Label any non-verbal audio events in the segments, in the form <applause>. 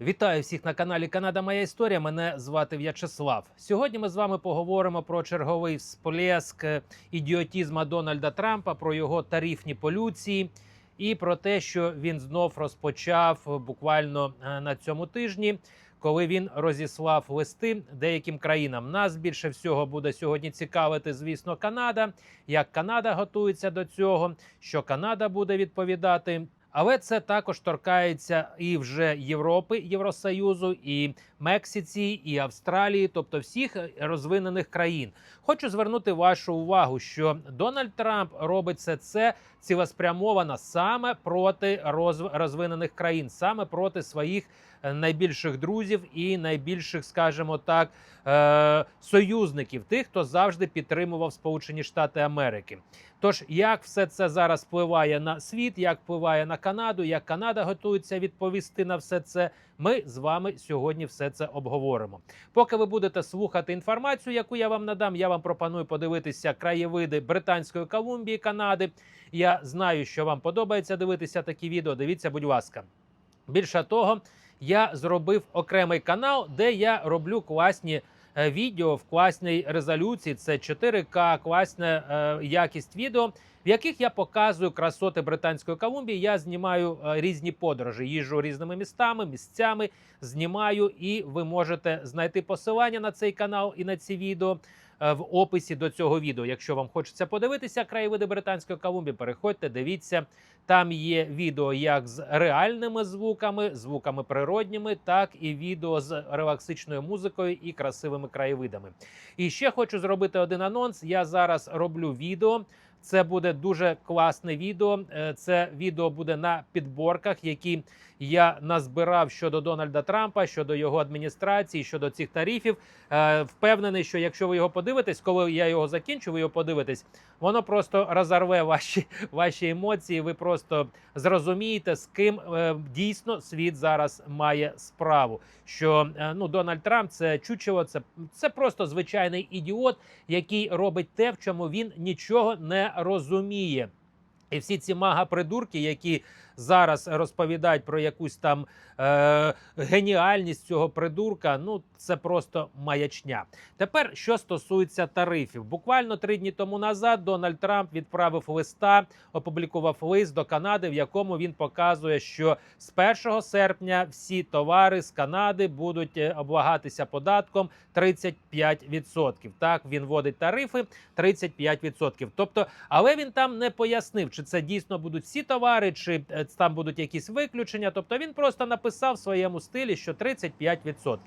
Вітаю всіх на каналі Канада Моя Історія. Мене звати В'ячеслав. Сьогодні ми з вами поговоримо про черговий всплеск ідіотізма Дональда Трампа, про його тарифні полюції і про те, що він знов розпочав буквально е, на цьому тижні, коли він розіслав листи деяким країнам. Нас більше всього буде сьогодні цікавити, звісно, Канада. Як Канада готується до цього, що Канада буде відповідати. Але це також торкається і вже Європи, Євросоюзу, і Мексиці, і Австралії, тобто всіх розвинених країн. Хочу звернути вашу увагу, що Дональд Трамп робить все це цілеспрямовано саме проти розв- розвинених країн, саме проти своїх е, найбільших друзів і найбільших, скажімо так, е- союзників, тих, хто завжди підтримував Сполучені Штати Америки. Тож, як все це зараз впливає на світ, як впливає на Канаду, як Канада готується відповісти на все це, ми з вами сьогодні все це обговоримо. Поки ви будете слухати інформацію, яку я вам надам, я вам пропоную подивитися краєвиди Британської Колумбії, Канади. Я знаю, що вам подобається дивитися такі відео. Дивіться, будь ласка. Більше того, я зробив окремий канал, де я роблю класні відео в класній резолюції. Це 4К, класна е, якість відео, в яких я показую красоти Британської Колумбії. Я знімаю е, різні подорожі, їжджу різними містами, місцями, знімаю, і ви можете знайти посилання на цей канал і на ці відео. Е, В описі до цього відео, якщо вам хочеться подивитися краєвиди Британської Колумбії, переходьте, дивіться. Там є відео як з реальними звуками, звуками природніми, так і відео з релаксичною музикою і красивими краєвидами. І ще хочу зробити один анонс. Я зараз роблю відео. Це буде дуже класне відео. Е, Це відео буде на підборках, які я назбирав щодо Дональда Трампа, щодо його адміністрації, щодо цих тарифів. Е, Впевнений, що якщо ви його подивитесь, коли я його закінчу, ви його подивитесь, воно просто розорве ваші, <laughs> ваші емоції. Ви просто зрозумієте, з ким е, дійсно світ зараз має справу. Що ну Дональд Трамп це чучело, це, це просто звичайний ідіот, який робить те, в чому він нічого не розуміє. І всі ці мага-придурки, які зараз розповідають про якусь там е, геніальність цього придурка, ну це просто маячня. Тепер що стосується тарифів, буквально три дні тому назад Дональд Трамп відправив листа, опублікував лист до Канади, в якому він показує, що з 1 серпня всі товари з Канади будуть е, облагатися податком 35%. Так він вводить тарифи 35%. Тобто, але він там не пояснив, чи це дійсно будуть всі товари, чи е, там будуть якісь виключення. Тобто він просто написав в своєму стилі, що 35%.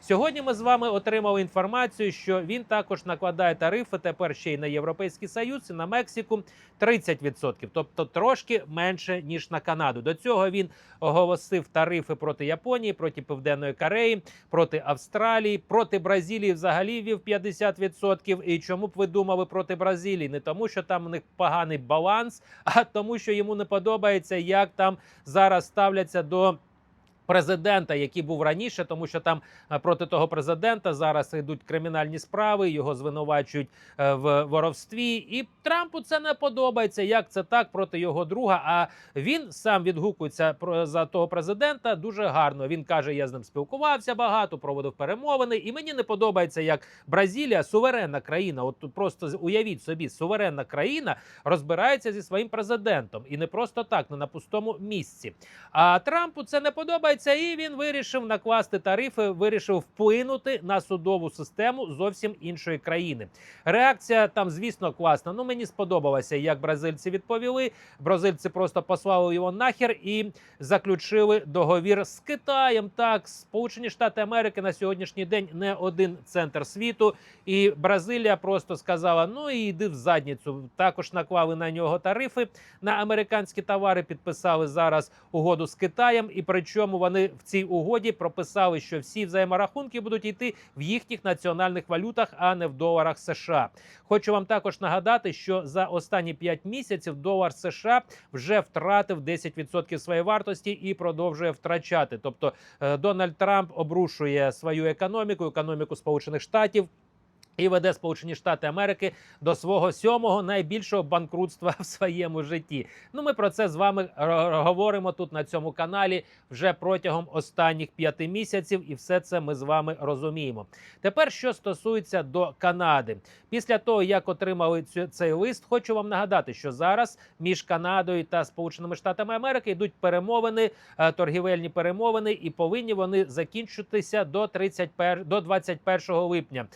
Сьогодні ми з вами отримали інформацію, що він також накладає тарифи тепер ще й на Європейський Союз і на Мексику 30%. Тобто трошки менше ніж на Канаду. До цього він оголосив тарифи проти Японії, проти Південної Кореї, проти Австралії, проти Бразилії взагалі вів 50%. І чому б ви думали проти Бразилії? Не тому, що там у них поганий баланс, а тому, що йому не подобається, як там зараз ставляться до. Президента, який був раніше, тому що там е, проти того президента зараз йдуть кримінальні справи, його звинувачують е, в воровстві, і Трампу це не подобається. Як це так проти його друга? А він сам відгукується про за того президента дуже гарно. Він каже: я з ним спілкувався багато, проводив перемовини, і мені не подобається, як Бразилія, суверенна країна. От просто уявіть собі, суверенна країна розбирається зі своїм президентом, і не просто так, не на пустому місці. А Трампу це не подобається, і він вирішив накласти тарифи, вирішив вплинути на судову систему зовсім іншої країни. Реакція там, звісно, класна. Ну мені сподобалося, як бразильці відповіли. Бразильці просто послали його нахер і заключили договір з Китаєм. Так, Сполучені Штати Америки на сьогоднішній день не один центр світу, і Бразилія просто сказала: ну і йди в задницю. Також наклали на нього тарифи на американські товари. Підписали зараз угоду з Китаєм, і причому вони в цій угоді прописали, що всі взаєморахунки будуть йти в їхніх національних валютах, а не в доларах США. Хочу вам також нагадати, що за останні 5 місяців долар США вже втратив 10% своєї вартості і продовжує втрачати. Тобто е, Дональд Трамп обрушує свою економіку, економіку Сполучених Штатів. І веде Сполучені Штати Америки до свого сьомого найбільшого банкрутства в своєму житті. Ну, ми про це з вами говоримо тут на цьому каналі вже протягом останніх п'яти місяців, і все це ми з вами розуміємо. Тепер, що стосується до Канади, після того як отримали цю, цей лист, хочу вам нагадати, що зараз між Канадою та Сполученими Штатами Америки йдуть перемовини, е, торгівельні перемовини, і повинні вони закінчитися до 31, до 21 липня.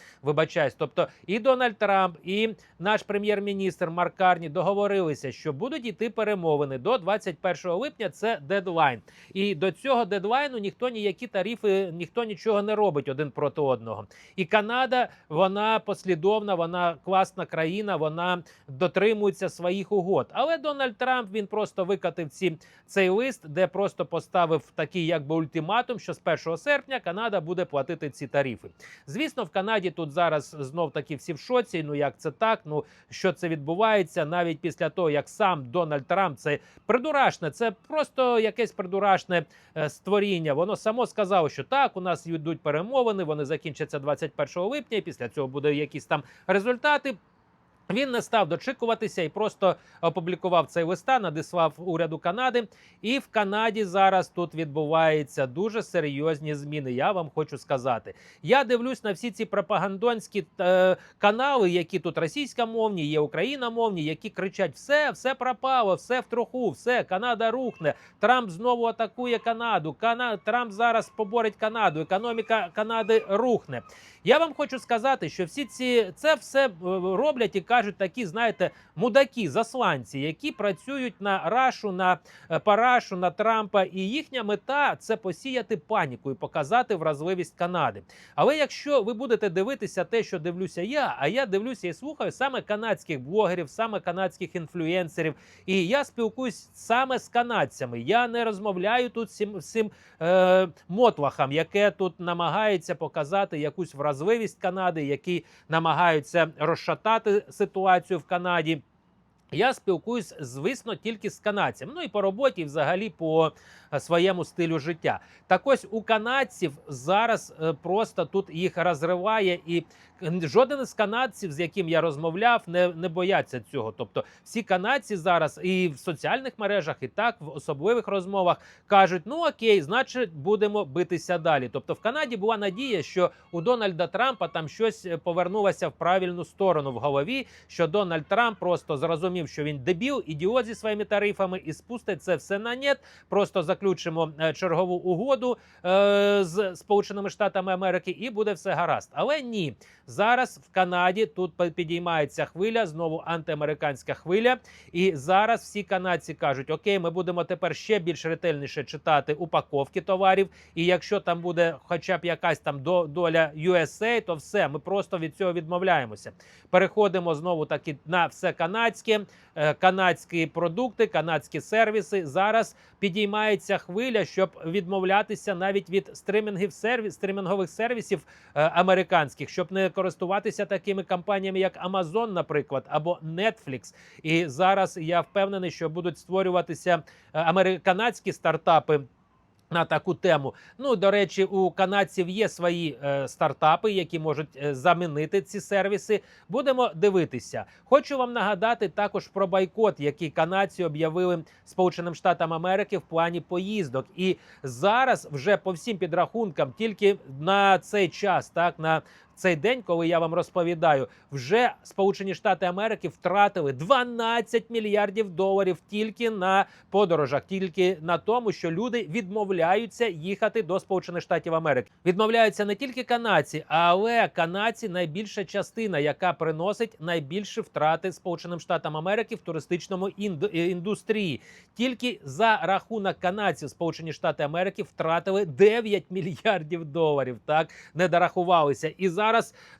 Вибачаюсь, тобто і Дональд Трамп, і наш прем'єр-міністр Марк Карні договорилися, що будуть йти перемовини до 21 липня. Це дедлайн. І до цього дедлайну ніхто ніякі тарифи, ніхто нічого не робить один проти одного. І Канада, вона послідовна, вона класна країна, вона дотримується своїх угод. Але Дональд Трамп він просто викатив ці цей лист, де просто поставив такий, якби ультиматум, що з 1 серпня Канада буде платити ці тарифи. Звісно, в Канаді тут зараз знов таки всі в шоці. Ну як це так? Ну що це відбувається навіть після того, як сам Дональд Трамп це придурашне, це просто якесь придурашне е, створіння. Воно само сказало, що так, у нас йдуть перемовини, вони закінчаться 21 липня. і Після цього буде якісь там результати. Він не став дочікуватися і просто опублікував цей листа, надіслав уряду Канади. І в Канаді зараз тут відбуваються дуже серйозні зміни. Я вам хочу сказати. Я дивлюсь на всі ці пропагандонські е, канали, які тут російськомовні, є україномовні, які кричать: все, все пропало, все в труху, все, Канада рухне. Трамп знову атакує Канаду. Кана... Трамп зараз поборить Канаду. Економіка Канади рухне. Я вам хочу сказати, що всі ці це все е, роблять і кажуть такі, знаєте, мудаки, засланці, які працюють на рашу, на е, парашу, на Трампа, і їхня мета це посіяти паніку і показати вразливість Канади. Але якщо ви будете дивитися те, що дивлюся я, а я дивлюся і слухаю саме канадських блогерів, саме канадських інфлюенсерів, і я спілкуюсь саме з канадцями. Я не розмовляю тут з цим е, мотлахам, яке тут намагається показати якусь вразливість Канади, які намагаються розшатати ситуацію в Канаді. Я спілкуюсь, звісно, тільки з канадцями. Ну і по роботі, і взагалі по своєму стилю життя. Так ось у канадців зараз е, просто тут їх розриває, і жоден із канадців, з яким я розмовляв, не, не бояться цього. Тобто, всі канадці зараз і в соціальних мережах, і так в особливих розмовах кажуть: ну окей, значить, будемо битися далі. Тобто, в Канаді була надія, що у Дональда Трампа там щось е, повернулося в правильну сторону в голові. Що Дональд Трамп просто зрозумів, що він дебіл, ідіот зі своїми тарифами, і спустить це все на нет. Просто заключимо е, чергову угоду е, з Сполученими Штатами Америки, і буде все гаразд. Але ні, зараз в Канаді тут підіймається хвиля, знову антиамериканська хвиля. І зараз всі канадці кажуть: Окей, ми будемо тепер ще більш ретельніше читати упаковки товарів. І якщо там буде хоча б якась там до- доля USA, то все, ми просто від цього відмовляємося. Переходимо знову таки на все канадське, е, канадські продукти, канадські сервіси. Зараз підіймається хвиля, щоб відмовлятися навіть від стримінгів сервіс, стримінгових сервісів е, американських, щоб не користуватися такими компаніями, як Amazon, наприклад, або Netflix. І зараз я впевнений, що будуть створюватися е, американські стартапи. На таку тему. Ну до речі, у канадців є свої е, стартапи, які можуть е, замінити ці сервіси. Будемо дивитися. Хочу вам нагадати також про бойкот, який канадці об'явили Сполученим Штатам Америки в плані поїздок. І зараз вже по всім підрахункам, тільки на цей час, так на цей день, коли я вам розповідаю, вже Сполучені Штати Америки втратили 12 мільярдів доларів тільки на подорожах, тільки на тому, що люди відмовляються їхати до Сполучених Штатів Америки. Відмовляються не тільки канадці, але канадці найбільша частина, яка приносить найбільші втрати Сполученим Штатам Америки в туристичному е, індустрії. Тільки за рахунок канадців Сполучені Штати Америки втратили 9 мільярдів доларів. Так не дорахувалися. І зараз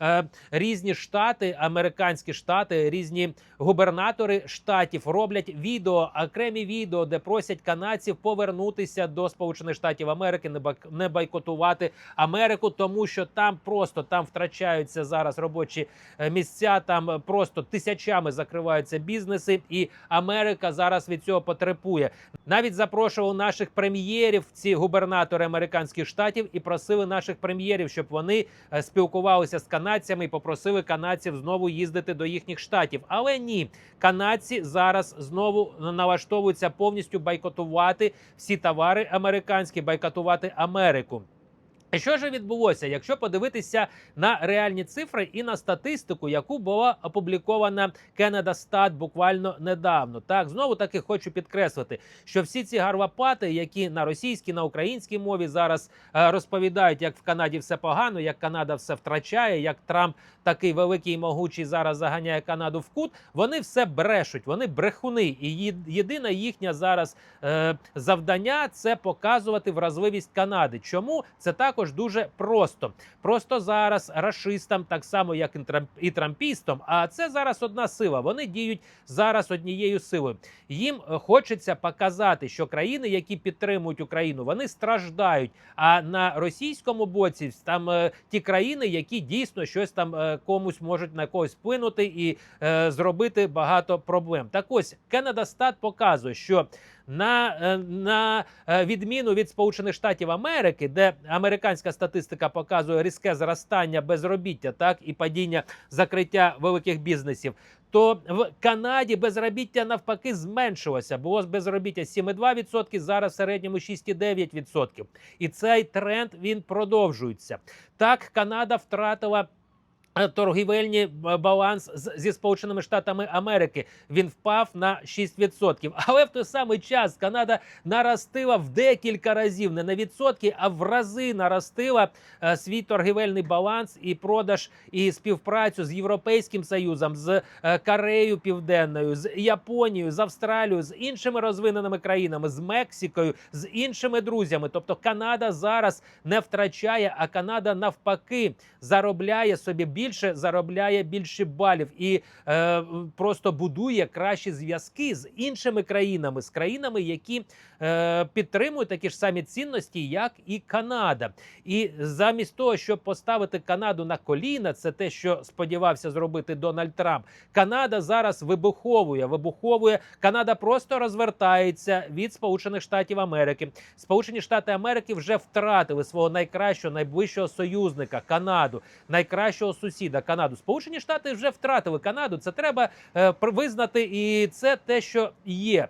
е, різні штати, американські штати, різні губернатори штатів роблять відео, окремі відео, де просять канадців повернутися до Сполучених Штатів Америки, не бойкотувати Америку, тому що там просто там втрачаються зараз робочі е, місця. Там просто тисячами закриваються бізнеси, і Америка зараз від цього потребує. навіть запрошував наших прем'єрів, ці губернатори американських штатів, і просили наших прем'єрів, щоб вони е, спілкувалися з канадцями і попросили канадців знову їздити до їхніх штатів. Але ні, канадці зараз знову налаштовуються повністю бойкотувати всі товари американські, бойкотувати Америку. Що ж відбулося, якщо подивитися на реальні цифри і на статистику, яку була опублікована Canada Stat буквально недавно, так знову таки хочу підкреслити, що всі ці гарвапати, які на російській, на українській мові зараз е, розповідають, як в Канаді все погано, як Канада все втрачає, як Трамп такий великий і могучий зараз заганяє Канаду в кут. Вони все брешуть, вони брехуни. І єдине їхнє зараз е, завдання це показувати вразливість Канади. Чому це також дуже просто? Просто зараз рашистам, так само як і трам- і трампістам, а це зараз одна сила. Вони діють зараз однією силою. Їм е, хочеться показати, що країни, які підтримують Україну, вони страждають. А на російському боці там е, ті країни, які дійсно щось там е, комусь можуть на когось вплинути і е, зробити багато проблем. Так ось Stat показує, що на, е, на е, відміну від Сполучених Штатів Америки, де американська статистика показує різке зростання безробіття, так і падіння закриття великих бізнесів. То в Канаді безробіття навпаки зменшилося. Було безробіття 7,2%, зараз в середньому 6,9%. І цей тренд він продовжується. Так, Канада втратила. Е, Торгівельний е, баланс зі Сполученими Штатами Америки він впав на 6%. Але в той самий час Канада наростила в декілька разів, не на відсотки, а в рази наростила е, свій торгівельний баланс і продаж і співпрацю з Європейським Союзом, з Кореєю Південною, з Японією, з Австралією, з іншими розвиненими країнами, з Мексикою, з іншими друзями. Тобто Канада зараз не втрачає, а Канада навпаки заробляє собі більше, заробляє більше балів і е, просто будує кращі зв'язки з іншими країнами, з країнами, які е, підтримують такі ж самі цінності, як і Канада. І замість того, щоб поставити Канаду на коліна, це те, що сподівався зробити Дональд Трамп. Канада зараз вибуховує, вибуховує. Канада просто розвертається від Сполучених Штатів Америки. Сполучені Штати Америки вже втратили свого найкращого, найближчого союзника Канаду, найкращого сусіда Канаду. Сполучені Штати вже втратили Канаду. Це треба е, визнати, і це те, що є.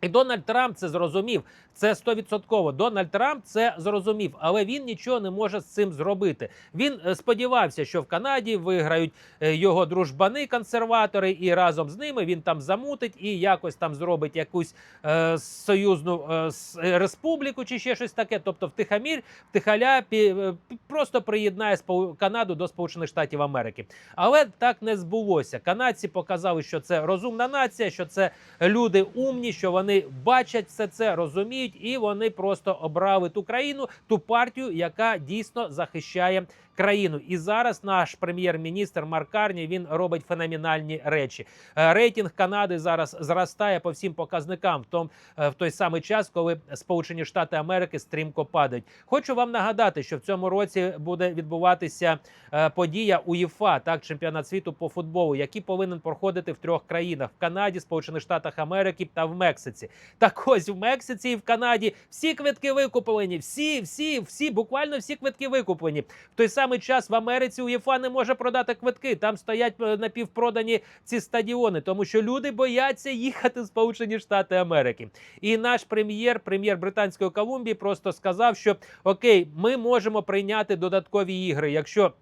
І Дональд Трамп це зрозумів. Це стовідсотково. Дональд Трамп це зрозумів, але він нічого не може з цим зробити. Він е, сподівався, що в Канаді виграють е, його дружбани, консерватори, і разом з ними він там замутить і якось там зробить якусь е, союзну е, е, республіку чи ще щось таке. Тобто, втихамір, втихаля пі- просто приєднає Канаду до Сполучених Штатів Америки. Але так не збулося. Канадці показали, що це розумна нація, що це люди умні, що вони бачать все це, розуміють, і вони просто обрали ту країну, ту партію, яка дійсно захищає країну. І зараз наш прем'єр-міністр Марк Карні він робить феноменальні речі. Е, Рейтинг Канади зараз зростає по всім показникам, в том е, в той самий час, коли Сполучені Штати Америки стрімко падають. Хочу вам нагадати, що в цьому році буде відбуватися е, подія УЄФА, так чемпіонат світу по футболу, який повинен проходити в трьох країнах: в Канаді, Сполучених Штатах Америки та в Мексиці. Так ось в Мексиці і в Канаді всі квитки викуплені. Всі, всі, всі, буквально всі квитки викуплені. В той самий час в Америці УЄФА не може продати квитки. Там стоять е, напівпродані ці стадіони, тому що люди бояться їхати в Сполучені Штати Америки. І наш прем'єр, прем'єр Британської Колумбії, просто сказав, що окей, ми можемо прийняти додаткові ігри, якщо.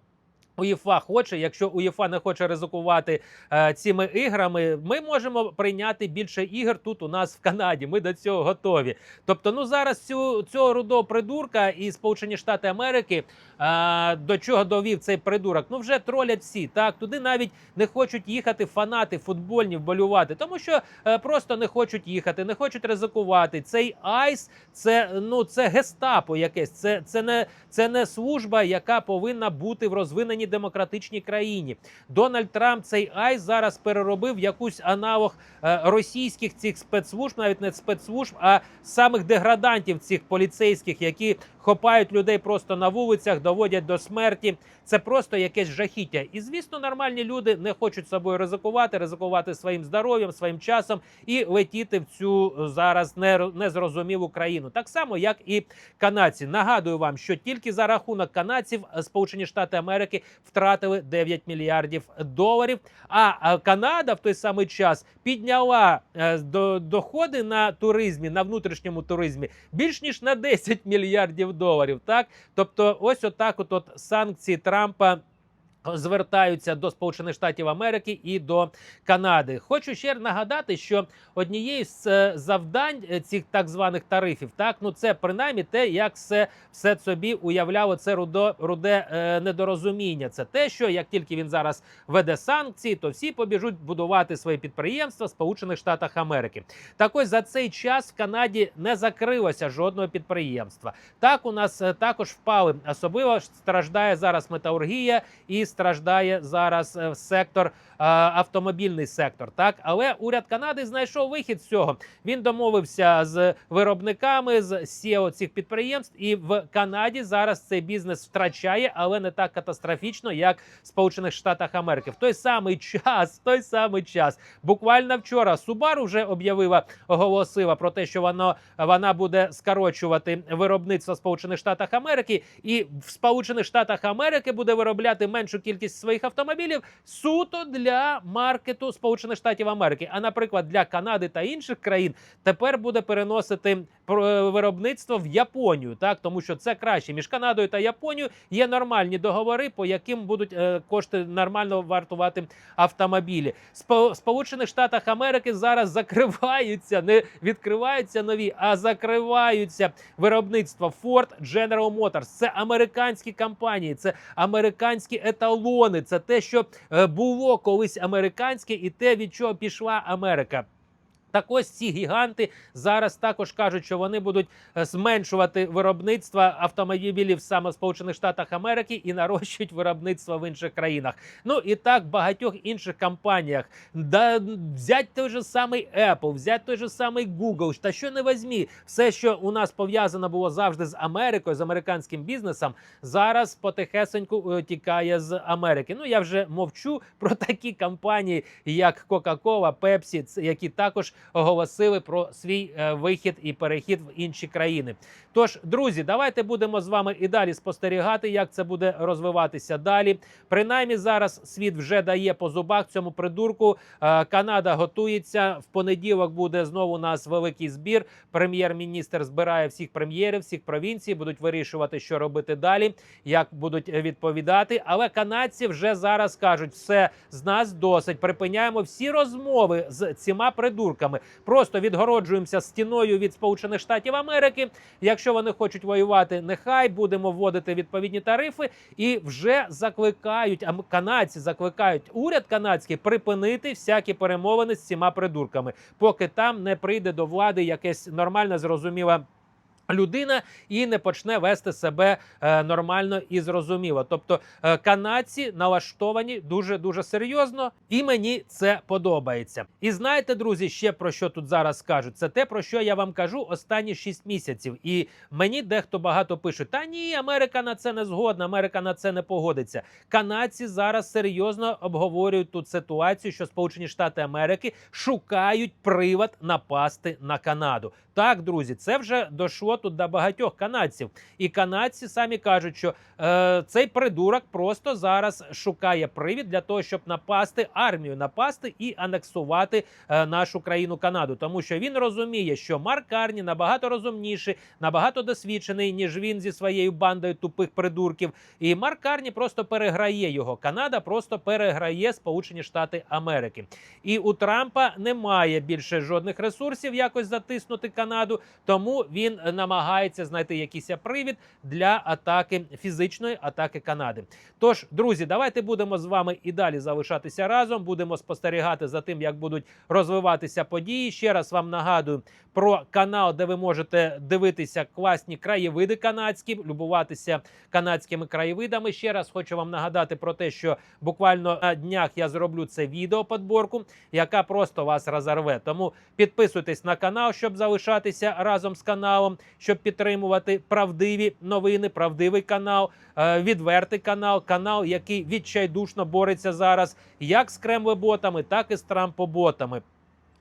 УЄФА хоче, якщо УЄФА не хоче ризикувати е, цими іграми, ми можемо прийняти більше ігор тут у нас в Канаді. Ми до цього готові. Тобто, ну зараз цю цього рудого придурка і Сполучені Штати Америки е, до чого довів цей придурок? Ну вже тролять всі. Так туди навіть не хочуть їхати фанати футбольні вболювати, тому що е, просто не хочуть їхати, не хочуть ризикувати. Цей айс це ну це гестапо якесь. Це, це не це не служба, яка повинна бути в розвиненій демократичній країні. Дональд Трамп цей ай зараз переробив якусь аналог е, російських цих спецслужб, навіть не спецслужб, а самих деградантів цих поліцейських, які хопають людей просто на вулицях, доводять до смерті. Це просто якесь жахіття. І звісно, нормальні люди не хочуть собою ризикувати, ризикувати своїм здоров'ям, своїм часом і летіти в цю е, зараз не- незрозумілу країну. Так само, як і канадці. Нагадую вам, що тільки за рахунок канадців е, Сполучені Штати Америки втратили 9 мільярдів доларів. А Канада в той самий час підняла е, до- доходи на туризмі, на внутрішньому туризмі більш ніж на 10 мільярдів доларів. Так, тобто, ось отак, от, от санкції Трампа. Звертаються до Сполучених Штатів Америки і до Канади. Хочу ще нагадати, що однією з е, завдань е, цих так званих тарифів, так ну це принаймні те, як все, все собі уявляло це рудо, руде е, недорозуміння. Це те, що як тільки він зараз веде санкції, то всі побіжуть будувати свої підприємства в Сполучених Штатах Америки. Так ось за цей час в Канаді не закрилося жодного підприємства. Так у нас е, також впали. Особливо страждає зараз металургія і страждає зараз е, сектор е, автомобільний сектор. Так, але уряд Канади знайшов вихід з цього. Він домовився з виробниками з CEO цих підприємств, і в Канаді зараз цей бізнес втрачає, але не так катастрофічно, як в Сполучених Штатах Америки. В той самий час, в той самий час, буквально вчора Subaru вже об'явила, оголосила про те, що воно вона буде скорочувати виробництво в Сполучених Штатах Америки, і в Сполучених Штатах Америки буде виробляти меншу кількість своїх автомобілів суто для маркету Сполучених Штатів Америки. А наприклад, для Канади та інших країн тепер буде переносити про- виробництво в Японію, так тому що це краще між Канадою та Японією. Є нормальні договори, по яким будуть е, кошти нормально вартувати автомобілі. Спо- Сполучених Штатах Америки зараз закриваються, не відкриваються нові, а закриваються виробництва Ford, General Motors. Це американські компанії, це американські еталони. Це те, що е, було колись американське, і те, від чого пішла Америка. Так ось ці гіганти зараз також кажуть, що вони будуть е, зменшувати виробництво автомобілів саме в Сполучених Штатах Америки і нарощують виробництво в інших країнах. Ну і так в багатьох інших компаніях. Да взять той же самий Apple, взять той же самий Google. Та що не возьмі, все, що у нас пов'язано було завжди з Америкою, з американським бізнесом, зараз потихесеньку е, тікає з Америки. Ну я вже мовчу про такі компанії, як Coca-Cola, Pepsi, які також оголосили про свій е, вихід і перехід в інші країни. Тож, друзі, давайте будемо з вами і далі спостерігати, як це буде розвиватися далі. Принаймні, зараз світ вже дає по зубах цьому придурку. Е, Канада готується. В понеділок буде знову у нас великий збір. Прем'єр-міністр збирає всіх прем'єрів, всіх провінцій, будуть вирішувати, що робити далі, як будуть відповідати. Але канадці вже зараз кажуть, все з нас досить. Припиняємо всі розмови з цими придурками. Просто відгороджуємося стіною від Сполучених Штатів Америки. Якщо вони хочуть воювати, нехай будемо вводити відповідні тарифи і вже закликають, канадці закликають уряд канадський припинити всякі перемовини з цими придурками, поки там не прийде до влади якесь нормальне зрозуміла. Людина і не почне вести себе е, нормально і зрозуміло. Тобто е, канадці налаштовані дуже дуже серйозно, і мені це подобається. І знаєте, друзі, ще про що тут зараз кажуть? Це те, про що я вам кажу останні 6 місяців. І мені дехто багато пише: та ні, Америка на це не згодна, Америка на це не погодиться. Канадці зараз серйозно обговорюють тут ситуацію, що Сполучені Штати Америки шукають привод напасти на Канаду. Так, друзі, це вже дійшло тут до багатьох канадців. І канадці самі кажуть, що е, цей придурок просто зараз шукає привід для того, щоб напасти армію, напасти і анексувати е, нашу країну Канаду. Тому що він розуміє, що Марк Карні набагато розумніший, набагато досвідчений, ніж він зі своєю бандою тупих придурків. І Марк Карні просто переграє його. Канада просто переграє Сполучені Штати Америки. І у Трампа немає більше жодних ресурсів якось затиснути Канаду, тому він намагається знайти якийсь привід для атаки фізичної атаки Канади. Тож, друзі, давайте будемо з вами і далі залишатися разом. Будемо спостерігати за тим, як будуть розвиватися події. Ще раз вам нагадую про канал, де ви можете дивитися класні краєвиди канадські, любуватися канадськими краєвидами. Ще раз хочу вам нагадати про те, що буквально на днях я зроблю це відео подборку, яка просто вас розорве. Тому підписуйтесь на канал, щоб залишати. Долучатися разом з каналом, щоб підтримувати правдиві новини, правдивий канал, е, відвертий канал, канал, який відчайдушно бореться зараз як з кремлеботами, так і з трампоботами.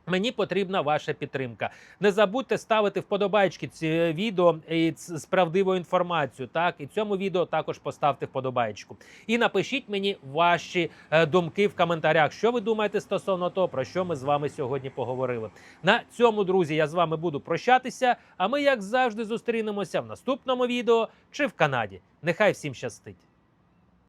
Мені потрібна ваша підтримка. Не забудьте ставити вподобайки ці відео і ц- з правдивою інформацією. Так, і цьому відео також поставте вподобайку. І напишіть мені ваші е, думки в коментарях, що ви думаєте стосовно того, про що ми з вами сьогодні поговорили. На цьому, друзі, я з вами буду прощатися. А ми, як завжди, зустрінемося в наступному відео чи в Канаді. Нехай всім щастить!